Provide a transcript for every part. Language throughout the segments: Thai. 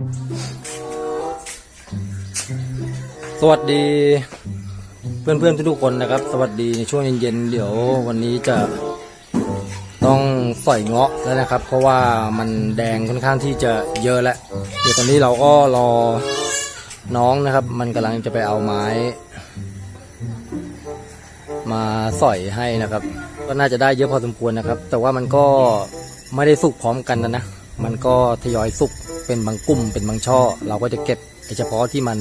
สวัสดีเพื่อนๆทุกๆคนนะครับ สวัสดีในช่วงเย็นๆเดี๋ยววันนี้จะต้องสอยเงาะแล้วนะครับ เพราะว่ามันแดงค่อนข้างที่จะเยอะแล้วเดี๋ยวตอนนี้เราก็รอน้องนะครับ มันกำลังจะไปเอาไม้ มาสอยให้นะครับ ก็น่าจะได้เยอะพอสมควรนะครับ แต่ว่ามันก็ไม่ได้สุกพร้อมกันนะนะมันก็ทยอยสุก เป็นบางกลุ่มเป็นบางช่อ เราก็จะเก็บเฉพาะที่มัน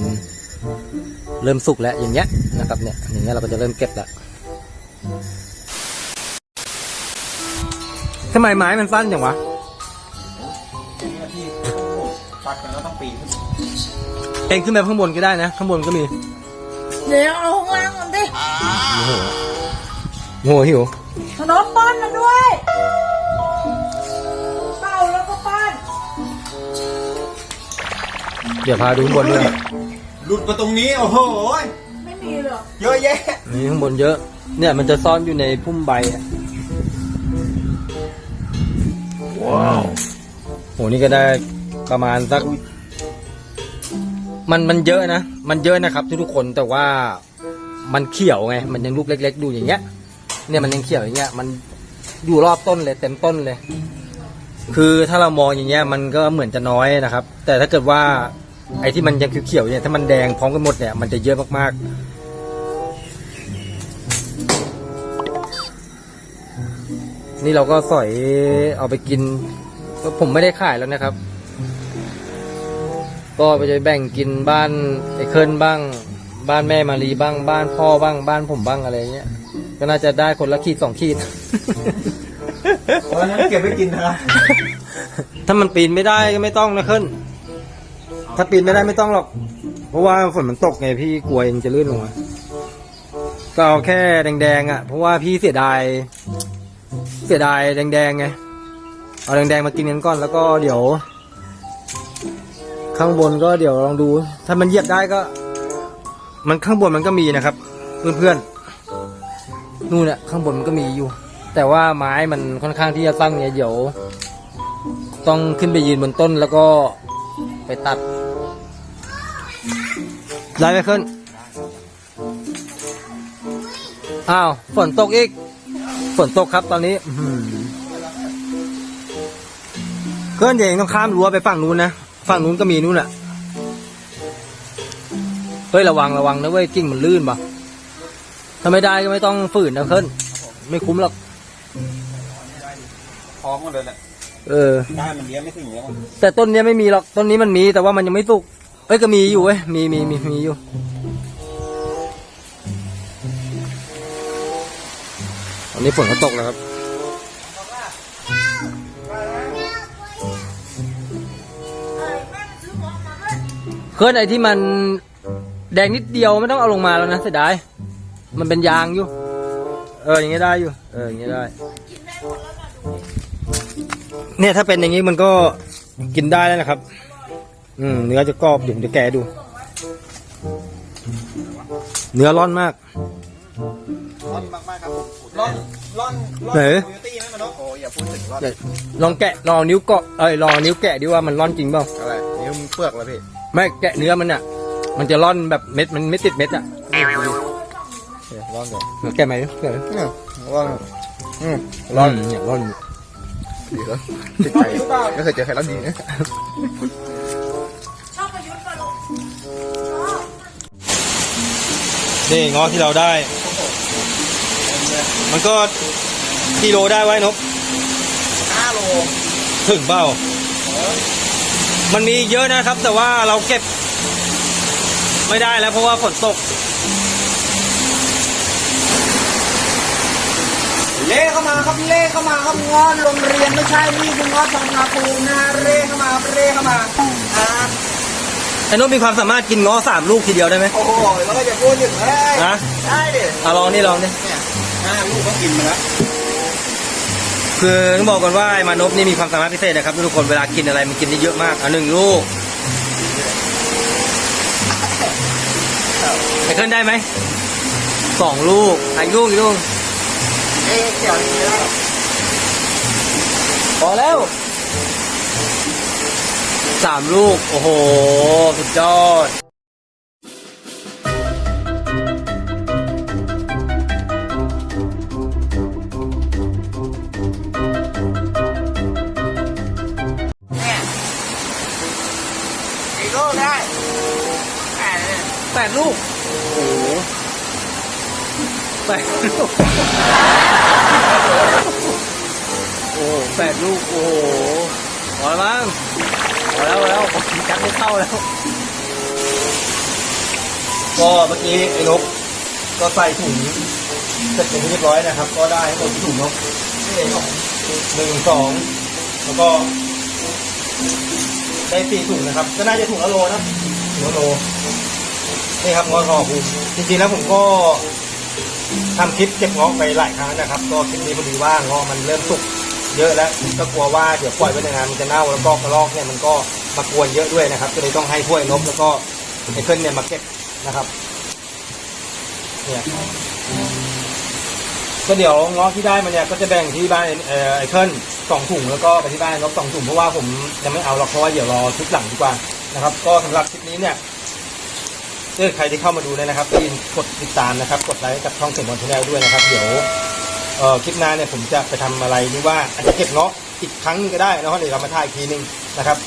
เริ่มสุกแล้วอย่างเงี้ยนะครับเนี่ยอย่างเงี้ยเราก็จะเริ่มเก็บแล้วทำไมไม้มันสั้นจังวะตัดกันแล้วต้องปีนขึ้นเองขึ้นไปข้างบนก็ได้นะ ข้างบนก็มี เดี๋ยวเอาข้างล่างก่อนดิโอ้โหโอ้โหหิวขนมป้อนมาด้วย เดี๋ยวพาดูข้างบนด้วยหลุดมาตรงนี้โอ้โหไม่มีหรอกเยอะแยะนี่ข้างบนเยอะ เนี่ยมันจะซ่อนอยู่ในพุ่มใบอะว้าวโหนี่ก็ได้ประมาณสัก มันมันเยอะนะ มันเยอะนะครับ ทุกๆคนแต่ว่ามันเขียวไง มันยังลูกเล็ก ๆ ดูอย่างเงี้ย เนี่ยมันยังเขียวอย่างเงี้ย มันอยู่รอบต้นเลย เต็มต้นเลย คือถ้าเรามองอย่างเงี้ย มันก็เหมือนจะน้อยนะครับ แต่ถ้าเกิดว่า ไอ้ที่มันยังเขียวๆเนี่ยถ้ามันแดงพร้อมกันหมดเนี่ยมันจะเยอะมากๆ นี่เราก็สอยเอาไปกินก็ผมไม่ได้ขายแล้วนะครับ ก็ไปจะแบ่งกินบ้านไอ้เคิลบ้าง บ้านแม่มารีบ้าง บ้านพ่อบ้าง บ้านผมบ้างอะไรเงี้ยก็น่าจะได้คนละขีดสองขีดเพราะฉะนั้นเก็บไว้กินนะครับถ้ามันปีนไม่ได้ก็ไม่ต้องนะเคิล ถ้าปีนไม่ได้ไม่ต้องหรอก เพราะว่าฝนมันตกไงพี่กลัวเองจะลื่นลงมาก็เอาแค่แดงๆอะ เพราะว่าพี่เสียดาย เสียดายแดงๆไง เอาแดงๆมากินกันก่อนแล้วก็เดี๋ยว ข้างบนก็เดี๋ยวลองดู ถ้ามันเหยียบได้ก็ มันข้างบนมันก็มีนะครับ เพื่อนๆ นู่นน่ะข้างบนมันก็มีอยู่ แต่ว่าไม้มันค่อนข้างที่จะสั้งเนไงเดี๋ยว ต้องขึ้นไปยืนบนต้นแล้วก็ไปตัด ได้ไหมขึ้น อ้าว ฝนตกอีก ฝนตกครับตอนนี้อื้อหือเคลื่อนเองต้องข้ามรั้วไปฝั่งนู้นนะ ฝั่งนู้นก็มีนู้นแหละเฮ้ยระวังระวังนะเว้ยกิ่งมันลื่นปะถ้าไม่ได้ก็ไม่ต้องฝืนนะเคลื่อนไม่คุ้มหรอกพร้อมกันเลยแหละเออได้มันเลี้ยงไม่ถึงเลี้ยงแต่ต้นเนี้ยไม่มีหรอก ต้นนี้มันมีแต่ว่ามันยังไม่สุก เอ้ยก็มีอยู่เว้ย มีมีมีมีอยู่ ตอนนี้ฝนก็ตกแล้วครับ เคลื่อนไอที่มันแดงนิดเดียวไม่ต้องเอาลงมาแล้วนะเสียดาย มันเป็นยางอยู่ เอออย่างเงี้ยได้อยู่ เอออย่างเงี้ยได้ เนี่ยถ้าเป็นอย่างงี้มันก็กินได้แล้วนะครับ อืมเนื้อจะกรอบเดี๋ยวผมจะแกะให้ดู เนื้อร่อนมากร่อนมากๆครับร่อนร่อนร่อนไหน โคโยตี้ไหมมันเนาะโอ้อย่าพูดถึงร่อนเดี๋ยวลองแกะลองนิ้วเกาะเอ้ยลองนิ้วแกะดิว่ามันร่อนจริงเปล่าอะไรนิ้วมึงเปลือกเลยพี่ไม่แกะเนื้อมันอะ มันจะร่อนแบบเม็ดมันไม่ติดเม็ดอะเดี๋ยวร่อนก่อนแกะไหมแกะไหมเนี่ยร่อนอืมร่อนเนี่ยร่อนดีแล้วติดใจไม่เคยเจอใครร่อนดีนะ นี่งอที่เราได้ มันก็กิโลได้ไว้นกห้าโลถึงเปล่ามันมีเยอะนะครับ แต่ว่าเราเก็บ ไม่ได้แล้วเพราะว่าฝนตก เล่เข้ามาครับเล่เข้ามาครับงอนโรงเรียนไม่ใช่นี่คืองอนสังนาปูนะเล่เข้ามาครับเล่เข้ามาอ่า ไอ้นกมีความสามารถกินง้อสามลูกทีเดียวได้ไหมโอ้โหแล้วก็จะพูดถึงเฮ้ยนะได้ดิเอาลองนี่ลองนี่เนี่ยห้าลูกก็กินมาแล้วคือต้องบอกก่อนว่าไอ้มานพนี่มีความสามารถพิเศษนะครับทุกคนเวลากินอะไรมันกินได้เยอะมากอะหนึ่งลูกไอ้เคลื่อนได้ไหมสองลูกอะอีกลูกอีกลูกเอ๊ะเกี่ยวนี้แล้วพอแล้ว สามลูก โอ้โห สุดยอดเนี่ยกี่ลูกได้แปดเลยแปดลูก โอ้โหแปดลูก โอ้โหแปดลูก โอ้โหพอแล้วมั้ง พอแล้วพอแล้วผมจักไม่เข้าแล้ว ก็เมื่อกี้ไอ้นกก็ใส่ถุงเสร็จเป็นที่เรียบร้อยนะครับ ก็ได้หมดถุงนกนี่เองหนึ่งสองแล้วก็ได้สี่ถุงนะครับ ก็น่าจะถุงละโลนะถุงละโลนี่ครับงอทอภูมิจริงๆแล้วผมก็ทำคลิปเก็บงอไปหลายครั้งนะครับ ก็คลิปนี้พอดีว่างอมันเริ่มสุก เยอะแล้วก็กลัวว่าเดี๋ยวปล่อยไว้ในงานมันจะเน่าแล้วก็กระรอกเนี่ยมันก็มากวนเยอะด้วยนะครับ ก็เลยต้องให้ถ้วยนกแล้วก็ไอ้เคิลเนี่ยมาเก็บนะครับเนี่ยก็เดี๋ยวงอที่ได้มาเนี่ยก็จะแบ่งที่บ้านไอ้เคิลสองถุงแล้วก็ไปที่บ้านนกสองถุงเพราะว่าผมยังไม่เอาหรอกเพราะว่าเดี๋ยวรอคลิปหลังดีกว่านะครับ ก็สำหรับคลิปนี้เนี่ยถ้าใครที่เข้ามาดูเนี่ยนะครับก็ยินกดติดตามนะครับ กดไลค์กับช่องเสียงบอลชาแนลด้วยนะครับ เดี๋ยว เอ่อคลิปหน้าเนี่ยผมจะไปทำอะไรหรือว่าอาจจะเก็บเงาะอีกครั้งนึงก็ได้นะครับเดี๋ยวเรามาถ่ายอีกทีหนึงนะครับ